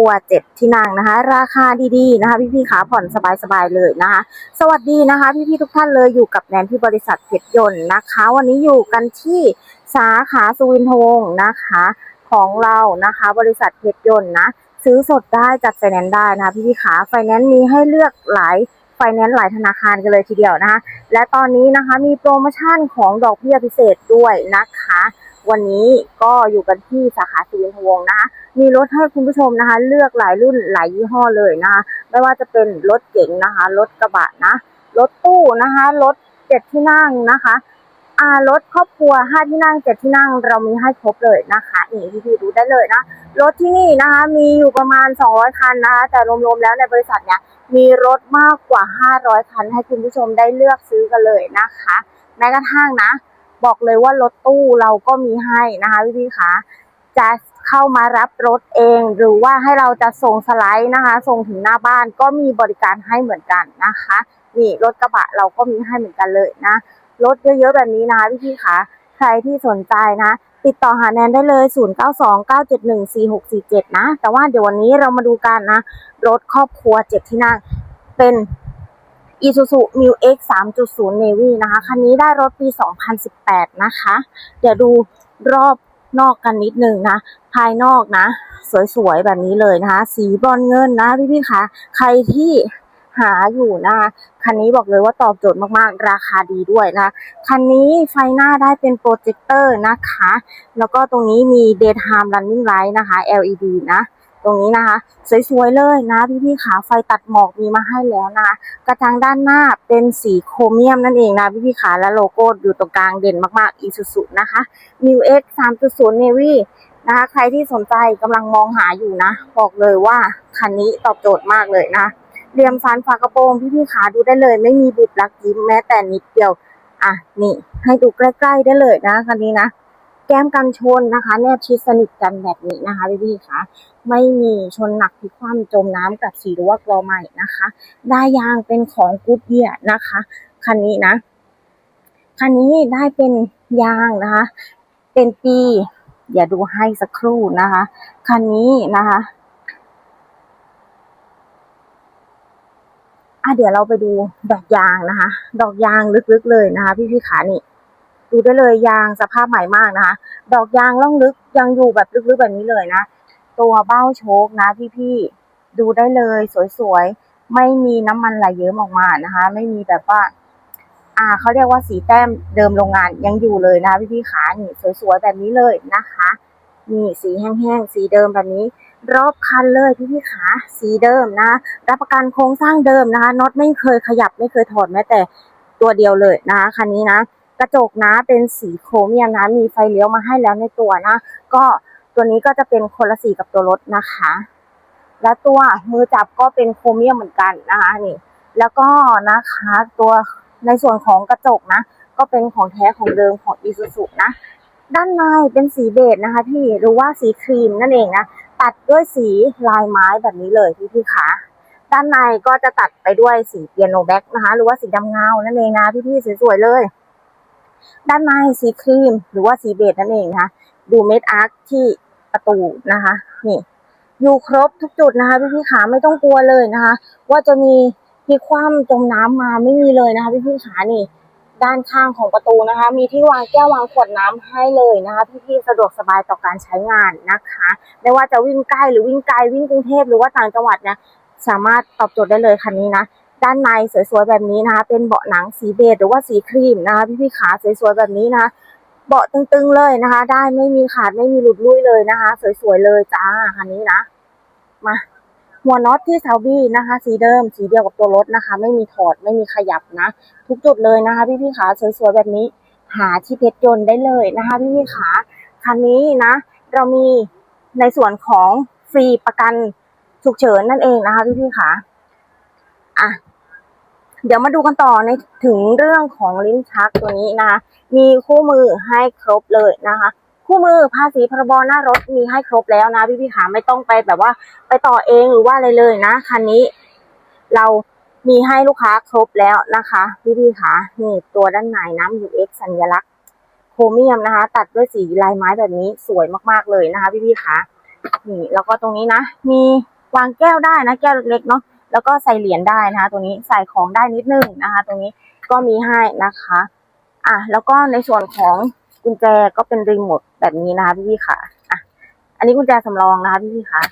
ัวเจ็ดที่นั่งนะคะ ราคาดีๆนะคะ พี่ๆขาผ่อนสบายๆเลยนะคะ สวัสดีนะคะ พี่ๆทุกท่านเลยอยู่กับแนนที่บริษัทเพชรยนต์นะคะ วันนี้อยู่กันที่สาขาสุวินทวงศ์นะคะ ของเรานะคะ บริษัทเพชรยนต์นะซื้อสดได้จัดไฟแนนซ์ได้นะคะ พี่ๆขาไฟแนนซ์มีให้เลือกหลายไฟแนนซ์หลายธนาคารกันเลยทีเดียวนะคะ และตอนนี้นะคะมีโปรโมชั่นของดอกเบี้ยพิเศษด้วยนะคะ วันนี้ก็อยู่กันที่สาขาสุวินทวงศ์นะคะ มีรถให้คุณผู้ชมนะคะ เลือกหลายรุ่นหลายยี่ห้อเลยนะคะ ไม่ว่าจะเป็นรถเก๋งนะคะ รถกระบะนะ รถตู้นะคะ รถเจ็ดที่นั่งนะคะอารถครอบครัวห้าที่นั่งเจ็ดที่นั่งเรามีให้ครบเลยนะคะนี่พี่ๆดูได้เลยนะ รถที่นี่นะคะ มีอยู่ประมาณ 200 คันนะคะ แต่รวมๆแล้วในบริษัทเนี้ยมีรถมากกว่า 500 คันให้คุณผู้ชมได้เลือกซื้อกันเลยนะคะ แม้กระทั่งนะ บอกเลยว่ารถตู้เราก็มีให้นะคะ พี่ๆคะจะเข้ามารับรถเอง หรือว่าให้เราจะส่งสไลด์นะคะ ส่งถึงหน้าบ้านก็มีบริการให้เหมือนกันนะคะนี่รถกระบะเราก็มีให้เหมือนกันเลยนะรถเยอะๆแบบนี้นะคะพี่ๆคะใครที่สนใจนะติดต่อหาแนนได้เลย 0929714647 นะ แต่ว่าเดี๋ยววันนี้เรามาดูกันนะ รถครอบครัวเจ็ดที่นั่งเป็น Isuzu Mu X 3.0 Navy นะคะ คันนี้ได้รถปี 2018 นะคะ เดี๋ยวดูรอบนอกกันนิดนึงนะ ภายนอกนะ สวยๆ แบบนี้เลยนะคะ สีบรอนเงินนะพี่ๆคะ ใครที่หาอยู่นะคะคันนี้บอกเลยว่าตอบโจทย์มากๆ ราคาดีด้วยนะ คันนี้ไฟหน้าได้เป็นโปรเจคเตอร์นะคะ แล้วก็ตรงนี้มี daytime running light นะคะ LED นะ ตรงนี้นะคะ สวยๆเลยนะพี่ๆขาไฟตัดหมอกมีมาให้แล้วนะคะกระจังด้านหน้าเป็นสีโครเมียมนั่นเองนะพี่ๆขาและโลโก้อยู่ตรงกลางเด่นมากๆ Isuzu นะคะ New X 3.0 Navy นะคะใครที่สนใจกำลังมองหาอยู่นะ บอกเลยว่าคันนี้ตอบโจทย์มากเลยนะเรียมซันฝากระโปรงพี่ๆขาดูได้เลย ไม่มีบุบลักยิ้มแม้แต่นิดเดียวอะนี่ให้ดูใกล้ ๆได้เลยนะคันนี้นะ แก้มกันชนนะคะ แนบชิดสนิทกันแบบนี้นะคะพี่ๆคะไม่มีชนหนักพลิกคว่ำจมน้ำกับสีรั้วกรอใหม่นะคะได้ยางเป็นของกูดเยียนะคะคันนี้นะคันนี้ได้เป็นยางนะคะ เป็นปีอย่าดูให้สักครู่นะคะคันนี้นะคะอะเดี๋ยวเราไปดูดอกยางนะคะ ดอกยางลึกๆเลยนะคะ พี่พี่ขานี่ ดูได้เลยยางสภาพใหม่มากนะคะ ดอกยางล่องลึกยังอยู่แบบลึกๆแบบนี้เลยนะ ตัวเบ้าโชคนะพี่ๆดูได้เลยสวยๆ ไม่มีน้ำมันไหลเยิ้มออกมานะคะ ไม่มีแบบว่า อ่าเขาเรียกว่าสีแต้มเดิมโรงงานยังอยู่เลยนะพี่ๆขานี่สวยๆแบบนี้เลยนะคะนี่สีแห้งๆสีเดิมแบบนี้ รอบคันเลยพี่พี่ๆขาสีเดิมนะ รับประกันโครงสร้างเดิมนะคะน็อตไม่เคยขยับไม่เคยถอดแม้แต่ตัวเดียวเลยนะคะคันนี้นะ กระจกนะเป็นสีโครเมียมนะ มีไฟเลี้ยวมาให้แล้วในตัวนะ ก็ตัวนี้ก็จะเป็นคนละสีกับตัวรถนะคะ และตัวมือจับก็เป็นโครเมียมเหมือนกันนะคะนี่ แล้วก็นะคะตัวในส่วนของกระจกนะ ก็เป็นของแท้ของเดิมของ Isuzu นะ ด้านในเป็นสีเบจนะคะพี่หรือว่าสีครีมนั่นเองนะ ตัดด้วยสีลายไม้แบบนี้เลยพี่พี่คะด้านในก็จะตัดไปด้วยสีเปียโนแบ็กนะคะ หรือว่าสีดำเงานั่นเองนะพี่พี่ๆสวยๆเลย ด้านในสีครีมหรือว่าสีเบจนั่นเองนะคะดูเม็ดอาร์คที่ประตูนะคะนี่อยู่ครบทุกจุดนะคะพี่พี่ขาไม่ต้องกลัวเลยนะคะ ว่าจะมีพลิกคว่ำจมน้ำมาไม่มีเลยนะคะพี่พี่ขานี่ ด้านข้างของประตูนะคะ มีที่วางแก้ววางขวดน้ำให้เลยนะคะ พี่ๆสะดวกสบายต่อการใช้งานนะคะไม่ว่าจะวิ่งใกล้หรือวิ่งไกลวิ่งกรุงเทพหรือว่าต่างจังหวัดเนี่ยสามารถตอบโจทย์ได้เลยคันนี้นะ ด้านในสวยๆแบบนี้นะคะเป็นเบาะหนังสีเบจหรือว่าสีครีมนะคะพี่ๆขาสวยๆแบบนี้นะคะเบาะตึงๆเลยนะคะ ได้ไม่มีขาดไม่มีหลุดลุ่ยเลยนะคะ สวยๆเลยจ้าคันนี้นะมาหัวน็อตที่เซาบี้นะคะ สีเดิมสีเดียวกับตัวรถนะคะ ไม่มีถอดไม่มีขยับนะ ทุกจุดเลยนะคะ พี่ๆขาสวยๆแบบนี้ หาที่เพชรยนต์ได้เลยนะคะ พี่ๆขาคันนี้นะ เรามีในส่วนของฟรีประกันฉุกเฉินนั่นเองนะคะ พี่ๆขาอะ เดี๋ยวมาดูกันต่อในถึงเรื่องของลิ้นชักตัวนี้นะคะ มีคู่มือให้ครบเลยนะคะ คู่มือภาษีพรบหน้ารถมีให้ครบแล้วนะพี่พี่ขาไม่ต้องไปแบบว่า ไปต่อเองหรือว่าอะไรเลยนะคันนี้ เรามีให้ลูกค้าครบแล้วนะคะ พี่พี่ขานี่ตัวด้านในน้ำ UX สัญลักษณ์โครเมียมนะคะ ตัดด้วยสีลายไม้แบบนี้สวยมากๆเลยนะคะ พี่พี่ขานี่แล้วก็ตรงนี้นะ มีวางแก้วได้นะแก้วเล็กๆเนาะ แล้วก็ใส่เหรียญได้นะคะตรงนี้ใส่ของได้นิดนึงนะคะ ตรงนี้ก็มีให้นะคะ อะแล้วก็ในส่วนของกุญแจก็เป็นรีโมทแบบนี้นะคะพี่ๆค่ะอะ อันนี้กุญแจสำรองนะคะพี่ๆค่ะ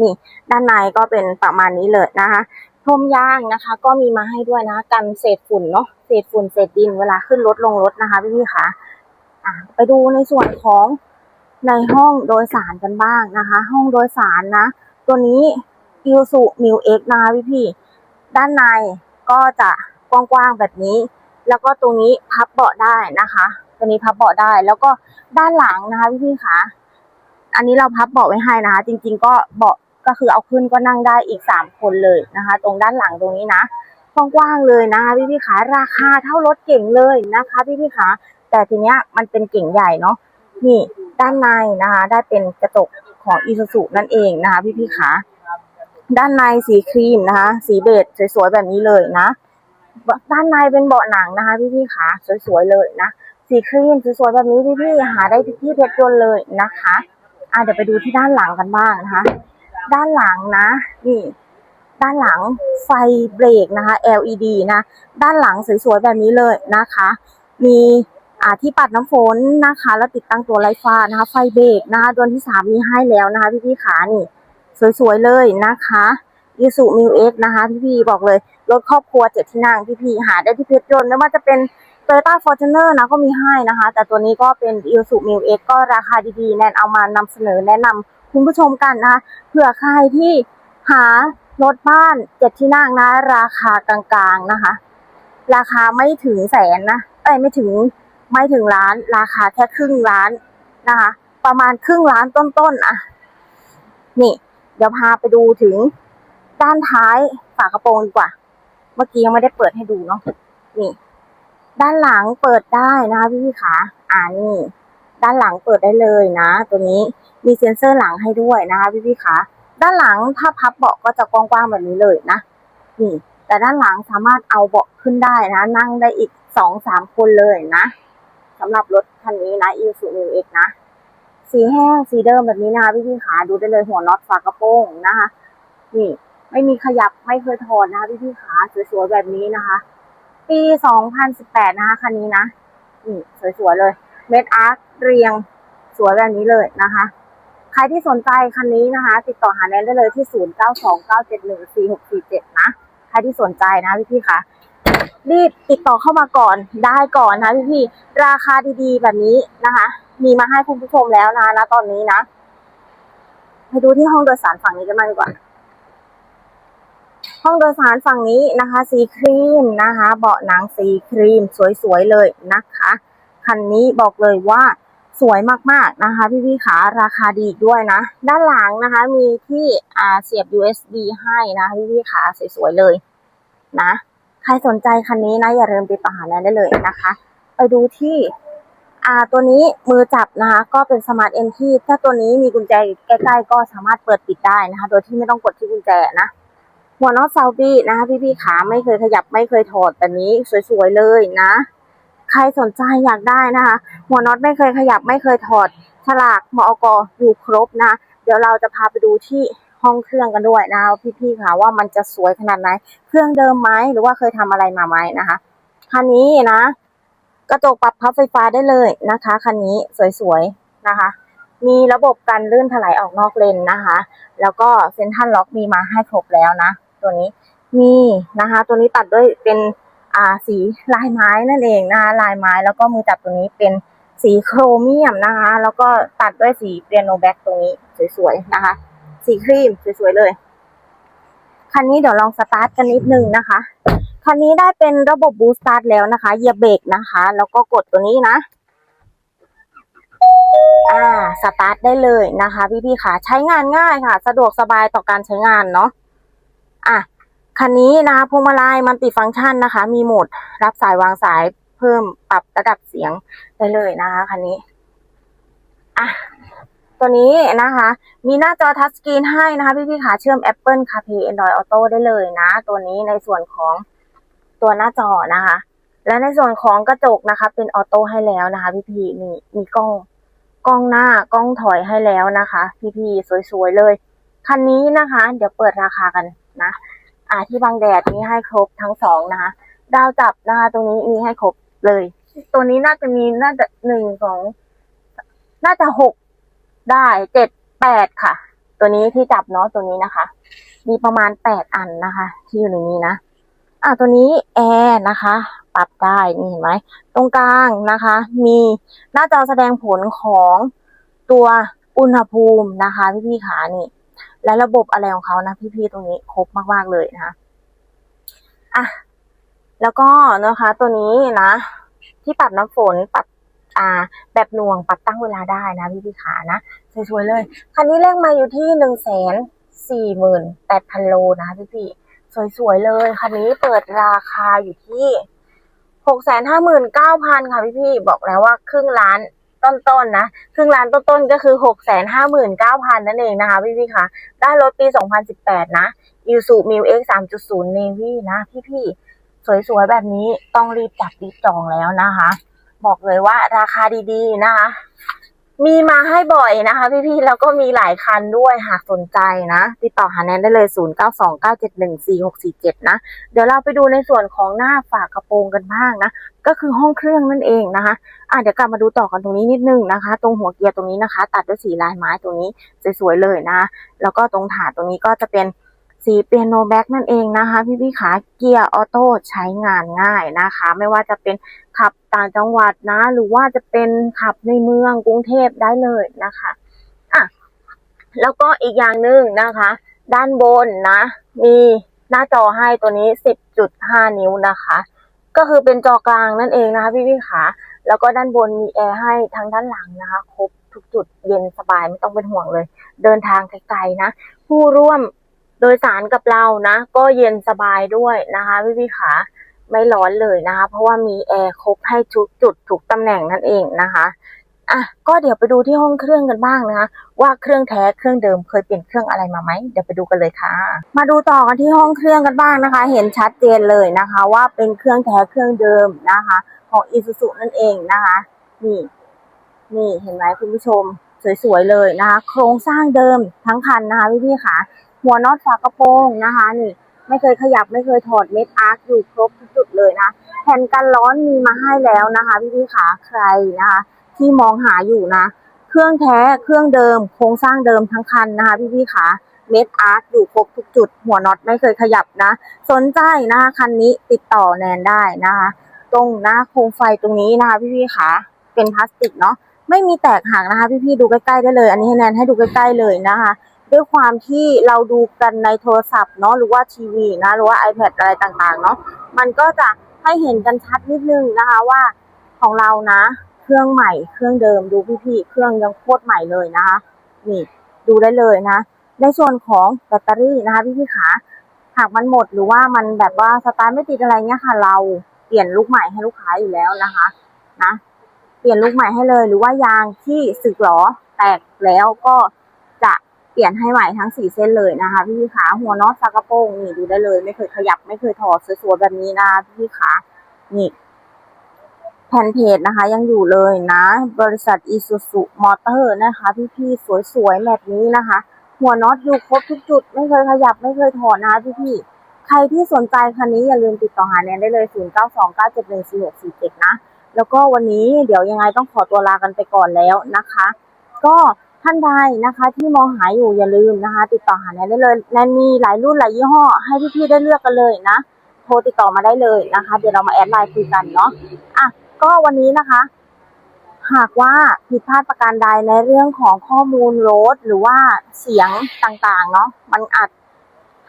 นี่ด้านในก็เป็นประมาณนี้เลยนะคะพรมยางนะคะ ก็มีมาให้ด้วยนะกันเศษฝุ่นเนาะเศษฝุ่นเศษดินเวลาขึ้นรถลงรถนะคะพี่ๆค่ะอะไปดูในส่วนของในห้องโดยสารกันบ้างนะคะ ห้องโดยสารนะ ตัวนี้ อิวสุมิวเอ็กนะคะพี่ด้านในก็จะกว้างๆแบบนี้ แล้วก็ตรงนี้พับเบาะได้นะคะตัวนี้พับเบาะได้ แล้วก็ด้านหลังนะคะพี่ๆค่ะอันนี้เราพับเบาะไว้ให้นะคะ จริง ๆ ก็เบาะก็คือเอาขึ้นก็นั่งได้อีกสามคนเลยนะคะ ตรงด้านหลังตรงนี้นะกว้างๆเลยนะคะพี่ๆค่ะราคาเท่ารถเก่งเลยนะคะพี่ๆค่ะแต่ทีเนี้ยมันเป็นเก่งใหญ่เนาะนี่ด้านในนะคะ ได้เป็นกระจกของอีซูซูนั่นเองนะคะ พี่ๆค่ะ ด้านในสีครีมนะคะ สีเบจสวยๆแบบนี้เลยนะ ด้านในเป็นเบาะหนังนะคะพี่ๆค่ะสวยๆเลยนะ สีครีมสวยๆแบบนี้พี่ๆหาได้ที่เพชรยนต์เลยนะคะอะเดี๋ยวไปดูที่ด้านหลังกันบ้างนะคะ ด้านหลังนะนี่ด้านหลังไฟเบรกนะคะ LED นะ ด้านหลังสวยๆแบบนี้เลยนะคะ มีอ่าที่ปัดน้ำฝนนะคะ แล้วติดตั้งตัวไลท์ฟ้านะคะ ไฟเบรกนะคะดวงที่สามมีให้แล้วนะคะพี่ๆขานี่ สวยๆเลยนะคะยูสุมิวเอ็กนะคะพี่ๆบอกเลยรถครอบครัวเจ็ดที่นั่งพี่ๆหาได้ที่เพชรยนต์ไม่ว่าจะเป็นโตโยต้าฟอร์จูเนอร์นะก็มีให้นะคะ แต่ตัวนี้ก็เป็นอิสุมิวเอ็กก็ราคาดีๆ แนนเอามานำเสนอแนะนำคุณผู้ชมกันนะคะเผื่อใครที่หารถบ้านเจ็ดที่นั่งนะ ราคากลางๆนะคะ ราคาไม่ถึงแสนนะเอ้ยไม่ถึงไม่ถึงล้าน ราคาแค่ครึ่งล้านนะคะ ประมาณครึ่งล้านต้นๆอะ นี่ ดี๋ยวพาไปดูถึงด้านท้ายฝากระโปรงดีกว่า เมื่อกี้ยังไม่ได้เปิดให้ดูเนาะนี่ ด้านหลังเปิดได้นะคะพี่พี่ขาอ่านี่ด้านหลังเปิดได้เลยนะ ตัวนี้มีเซ็นเซอร์หลังให้ด้วยนะคะพี่พี่ขาด้านหลังถ้าพับเบาะก็จะกว้างๆแบบนี้เลยนะนี่แต่ด้านหลังสามารถเอาเบาะขึ้นได้นะ นั่งได้อีกสองสามคนเลยนะสำหรับรถคันนี้นะ i s u z u X นะ สีแห้งสีเดิมแบบนี้นะคะพี่พี่ขาดูได้เลยหัวน็อตฝากระโปรงนะคะนี่ไม่มีขยับไม่เคยถอดนะคะพี่พี่ขาสวยๆแบบนี้นะคะ ปี 2018 นะคะคันนี้นะนี่สวยๆเลยเม็ดอาร์คเรียงสวยแบบนี้เลยนะคะ ใครที่สนใจคันนี้นะคะ ติดต่อหาแนนได้เลยที่ 0929714647 นะ ใครที่สนใจนะพี่ๆคะรีบติดต่อเข้ามาก่อนได้ก่อนนะพี่ๆราคาดีๆแบบนี้นะคะ มีมาให้คุณผู้ชมแล้วนะนะตอนนี้นะไปดูที่ห้องโดยสารฝั่งนี้กันมาดีกว่า ห้องโดยสารฝั่งนี้นะคะ สีครีมนะคะ เบาะหนังสีครีม สวยๆเลยนะคะ คันนี้บอกเลยว่าสวยมากๆนะคะ พี่ๆขาราคาดีด้วยนะ ด้านหลังนะคะ มีที่อ่าเสียบ USB ให้นะพี่ๆขาสวยๆเลยนะ ใครสนใจคันนี้นะ อย่าลืมติดต่อหาแนนได้เลยนะคะ ไปดูที่ อ่าตัวนี้มือจับนะคะ ก็เป็นสมาร์ทเอนที่ถ้าตัวนี้มีกุญแจใกล้ๆ ก็สามารถเปิดปิดได้นะคะ โดยที่ไม่ต้องกดที่กุญแจนะหัวน็อตซาวบี้นะคะพี่ๆขาไม่เคยขยับไม่เคยถอดแต่นี้สวยๆเลยนะ ใครสนใจอยากได้นะคะ หัวน็อตไม่เคยขยับไม่เคยถอดฉลากมอกอยู่ครบนะ เดี๋ยวเราจะพาไปดูที่ห้องเครื่องกันด้วยนะพี่ๆค่ะว่ามันจะสวยขนาดไหน เครื่องเดิมไหมหรือว่าเคยทำอะไรมาไหมนะคะคันนี้นะ กระจกปรับพับไฟฟ้าได้เลยนะคะ คันนี้สวยๆนะคะ มีระบบกันลื่นถลายออกนอกเลนนะคะ แล้วก็เซ็นทรัลล็อกมีมาให้ครบแล้วนะ ตัวนี้มีนะคะ ตัวนี้ตัดด้วยเป็นอ่าสีลายไม้นั่นเองนะคะลายไม้แล้วก็มือจับตัวนี้เป็นสีโครเมียมนะคะ แล้วก็ตัดด้วยสีเปียโนแบ็กตรงนี้สวยๆนะคะ สีครีมสวยๆเลย คันนี้เดี๋ยวลองสตาร์ทกันนิดนึงนะคะ คันนี้ได้เป็นระบบบูสตาร์ทแล้วนะคะเหยียบเบรกนะคะ แล้วก็กดตัวนี้นะ อ่า สตาร์ทได้เลยนะคะ พี่ๆค่ะ ใช้งานง่ายค่ะ สะดวกสบายต่อการใช้งานเนาะ อะ คันนี้นะคะพวงมาลัยมันติฟังก์ชันนะคะ มีโหมดรับสายวางสายเพิ่มปรับระดับเสียงได้เลยนะคะคันนี้ อะ ตัวนี้นะคะ มีหน้าจอทัชสกรีนให้นะคะ พี่ๆค่ะ เชื่อม Apple CarPlay Android Auto ได้เลยนะ ตัวนี้ในส่วนของ ตัวหน้าจอนะคะ และในส่วนของกระจกนะคะ เป็นออโต้ให้แล้วนะคะ พี่ๆมีมีกล้องกล้องหน้ากล้องถอยให้แล้วนะคะ พี่ๆสวยๆเลยคันนี้นะคะ เดี๋ยวเปิดราคากันนะอ่าที่บางแดดมีให้ครบทั้งสองนะคะดาวจับนะคะตรงนี้มีให้ครบเลย ตัวนี้น่าจะมีน่าจะหนึ่งสองน่าจะหกได้เจ็ดแปดค่ะ ตัวนี้ที่จับเนาะตัวนี้นะคะ มีประมาณแปดอันนะคะ ที่อยู่ในนี้นะ อ่าตัวนี้แอร์นะคะ ปรับได้นี่เห็นไหมตรงกลางนะคะ มีหน้าจอแสดงผลของตัวอุณหภูมินะคะพี่ๆขานี่ และระบบอะไรของเขานะพี่ๆตรงนี้ครบมากๆเลยนะคะอะแล้วก็นะคะ ตัวนี้นะ ที่ปรับน้ำฝนปรับอ่า แบบหน่วงปรับตั้งเวลาได้นะพี่พี่ๆขานะสวยๆเลยคันนี้เลขมาอยู่ที่หนึ่งแสนสี่หมื่นแปดพันโลนะพี่พี่ๆ สวยๆเลยคันนี้เปิดราคาอยู่ที่หกแสนห้าหมื่นเก้าพันค่ะพี่พี่ๆบอกแล้วว่าครึ่งล้านต้นๆนะครึ่งล้านต้นๆก็คือหกแสนห้าหมื่นเก้าพันนั่นเองนะคะพี่พี่ๆค่ะได้รถปีสองพันสิบแปดนะ i s u m i l X สามจุดศูนย์ Navy นะพี่พี่ๆสวยๆแบบนี้ต้องรีบจับรีบจองแล้วนะคะ บอกเลยว่าราคาดีๆนะคะ มีมาให้บ่อยนะคะ พี่ๆ แล้วก็มีหลายคันด้วยหากสนใจนะ ติดต่อหาแนนได้เลย 0 9 2 9 7 1 4 6 4 7 นะ เดี๋ยวเราไปดูในส่วนของหน้าฝากระโปรงกันบ้างนะ ก็คือห้องเครื่องนั่นเองนะคะอะเดี๋ยวกลับมาดูต่อกันตรงนี้นิดนึงนะคะ ตรงหัวเกียร์ตรงนี้นะคะ ตัดด้วยสีลายไม้ตรงนี้สวยๆเลยนะ แล้วก็ตรงถาดตรงนี้ก็จะเป็น สีเปียโนแบ็กนั่นเองนะคะ พี่ๆขาเกียร์ออโต้ใช้งานง่ายนะคะ ไม่ว่าจะเป็นขับต่างจังหวัดนะ หรือว่าจะเป็นขับในเมืองกรุงเทพได้เลยนะคะอะแล้วก็อีกอย่างหนึ่งนะคะ ด้านบนนะ มีหน้าจอให้ตัวนี้ 10.5 นิ้วนะคะ ก็คือเป็นจอกลางนั่นเองนะคะ พี่พี่ขาแล้วก็ด้านบนมีแอร์ให้ทางด้านหลังนะคะ ครบทุกจุดเย็นสบายไม่ต้องเป็นห่วงเลย เดินทางไกลๆนะ ผู้ร่วม โดยสารกับเรานะ ก็เย็นสบายด้วยนะคะพี่พี่ขาไม่ร้อนเลยนะคะ เพราะว่ามีแอร์ครบให้ทุกจุดทุกตำแหน่งนั่นเองนะคะอะก็เดี๋ยวไปดูที่ห้องเครื่องกันบ้างนะคะ ว่าเครื่องแท้เครื่องเดิมเคยเปลี่ยนเครื่องอะไรมาไหมเดี๋ยวไปดูกันเลยค่ะ มาดูต่อกันที่ห้องเครื่องกันบ้างนะคะ เห็นชัดเจนเลยนะคะ ว่าเป็นเครื่องแท้เครื่องเดิมนะคะ ของ Isuzu นั่นเองนะคะ นี่ นี่เห็นไหมคุณผู้ชมสวยๆเลยนะคะ โครงสร้างเดิมทั้งคันนะคะพี่ๆค่ะ หัวน็อตฝากระโปรงนะคะนี่ไม่เคยขยับไม่เคยถอดเม็ดอาร์คอยู่ครบทุกจุดเลยนะแผ่นกันร้อนมีมาให้แล้วนะคะพี่พี่ขาใครนะคะ ที่มองหาอยู่นะ เครื่องแท้เครื่องเดิม โครงสร้างเดิมทั้งคันนะคะพี่พี่ขาเม็ดอาร์คอยู่ครบทุกจุด หัวน็อตไม่เคยขยับนะ สนใจนะคะคันนี้ติดต่อแนนได้นะคะ ตรงหน้าโคมไฟตรงนี้นะคะพี่พี่ขาเป็นพลาสติกเนาะไม่มีแตกหักนะคะ พี่ๆดูใกล้ๆได้เลย อันนี้ให้แนนให้ดูใกล้ๆเลยนะคะ ด้วยความที่เราดูกันในโทรศัพท์เนาะหรือว่าทีวีนะหรือว่า iPad อะไรต่างๆเนาะมันก็จะให้เห็นกันชัดนิดนึงนะคะว่าของเรานะ เครื่องใหม่ เครื่องเดิมดูพี่ๆเครื่องยังโคตรใหม่เลยนะคะนี่ดูได้เลยนะ ในส่วนของแบตเตอรี่นะคะพี่ๆขาหากมันหมดหรือว่ามันแบบว่าสตาร์ทไม่ติดอะไรเงี้ยค่ะ เราเปลี่ยนลูกใหม่ให้ลูกค้าอยู่แล้วนะคะนะเปลี่ยนลูกใหม่ให้เลย หรือว่ายางที่สึกหรอแตกแล้วก็ เปลี่ยนให้ใหม่ทั้งสี่เส้นเลยนะคะ พี่ขาหัวน็อตซากระโปรงนี่ดูได้เลย ไม่เคยขยับไม่เคยถอดสวยๆแบบนี้นะคะพี่ขานี่แผ่นเพจนะคะ ยังอยู่เลยนะ บริษัท Isuzu Motor นะคะ พี่ๆสวยๆแบบนี้นะคะ หัวน็อตอยู่ครบทุกจุด ไม่เคยขยับไม่เคยถอดนะคะพี่พี่ๆใครที่สนใจคันนี้อย่าลืมติดต่อหาแนนได้เลย 0929714647 นะ แล้วก็วันนี้เดี๋ยวยังไงต้องขอตัวลากันไปก่อนแล้วนะคะ ก็ ท่านใดนะคะที่มองหาอยู่อย่าลืมนะคะ ติดต่อหาแนนได้เลยแนนมีหลายรุ่นหลายยี่ห้อ ให้พี่ๆได้เลือกกันเลยนะโทรติดต่อมาได้เลยนะคะ เดี๋ยวเรามาแอดไลน์คุยกันเนาะอะก็วันนี้นะคะ หากว่าผิดพลาดประการใดในเรื่องของข้อมูลรถหรือว่าเสียงต่างๆเนาะมันอาจ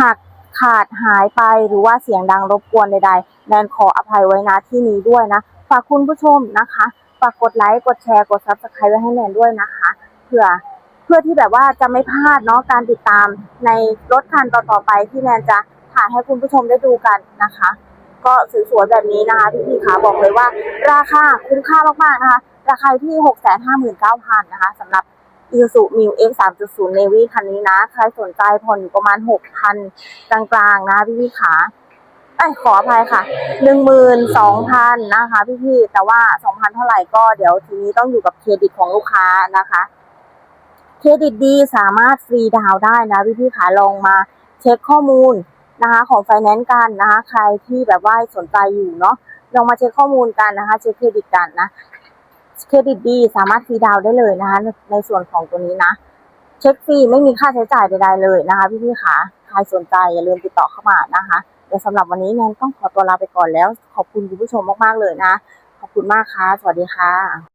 หักขาดหายไปหรือว่าเสียงดังรบกวนใดๆแนนขออภัยไว้ณที่นี้ด้วยนะ ฝากคุณผู้ชมนะคะ ฝากกดไลค์ กดแชร์ กดซับสไครต์ไว้ให้แนนด้วยนะคะ เพื่อ เพื่อที่แบบว่าจะไม่พลาดเนาะการติดตามในรถคันต่อๆไปที่แนนจะถ่ายให้คุณผู้ชมได้ดูกันนะคะ ก็สวยๆแบบนี้นะคะพี่ๆขาบอกเลยว่า ราคาคุ้มค่ามากๆนะคะ ราคาที่ 659,000นะคะสำหรับ Isuzu Mil X 3.0 Navy คันนี้นะ ใครสนใจผ่อนอยู่ประมาณ6,000กลางๆ นะพี่ๆขาเอ้ขออภัยค่ะหนึ่งหมื่นสองพันนะคะ พี่ๆแต่ว่าสองพันเท่าไหร่ก็เดี๋ยวทีนี้ต้องอยู่กับเครดิตของลูกค้านะคะ เครดิตดีสามารถฟรีดาวได้นะพี่ๆขาลองมาเช็คข้อมูลนะคะของไฟแนนซ์กันนะคะใครที่แบบว่าสนใจอยู่เนาะลองมาเช็คข้อมูลกันนะคะเช็คเครดิตกันนะเครดิตดีสามารถฟรีดาวได้เลยนะคะในส่วนของตัวนี้นะ เช็คฟรีไม่มีค่าใช้จ่ายใดๆเลยนะคะ พี่ๆขาใครสนใจอย่าลืมติดต่อเข้ามานะคะเดี๋ยวสำหรับวันนี้แนนต้องขอตัวลาไปก่อนแล้ว ขอบคุณคุณผู้ชมมากๆเลยนะ ขอบคุณมากค่ะ สวัสดีค่ะ